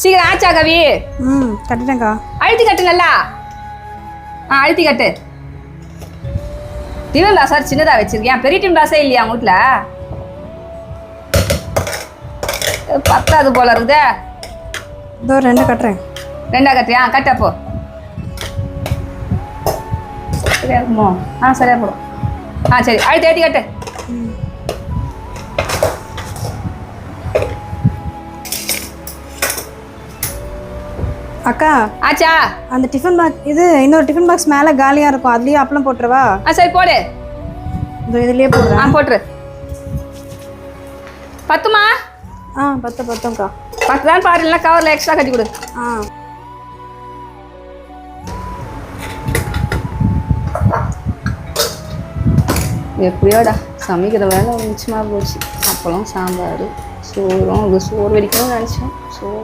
சீக்கிரம் ஆச்சா கவி. ம் கட்டிட்டேங்க்கா அழுத்தி கட்டு நல்லா. ஆ அழுத்தி கட்டு. டிஃபன் பாக்ஸ் சின்னதா வச்சிருக்கேன். பெரிய டிஃபன் பாக்ஸே இல்லையா வீட்ல? பத்தாது போல இருக்குதே. இதோ ரெண்டு கட்டுறேன். ரெண்டா கட்டியா கட்ட போ சரியா இருக்குமோ? ஆ சரியா போடும். ஆ சரி. அழுத்தி ஏற்றி கட்டு. அக்கா. ஆச்சா. அந்த டிஃபன் பாக்ஸ் இது இன்னொரு டிஃபன் பாக்ஸ் மேலே காலியாக இருக்கும். அதுலேயே அப்பளம் போட்டுருவா. ஆ சரி போடு. இதோ இதுலேயே ஆ போடுறேன் போட்டுரு. பத்துமா? ஆ பத்து பத்தம்க்கா பத்து தான் பாரு இல்லைன்னா கவரில் எக்ஸ்ட்ரா கட்டி கொடு. ஆ. எப்படியோடா சமைக்கிற வேலை மிச்சமாக போச்சு. அப்பளம் சாம்பார் சோறும் சோறு வெடிக்கணும்னு நினச்சோம் சோறு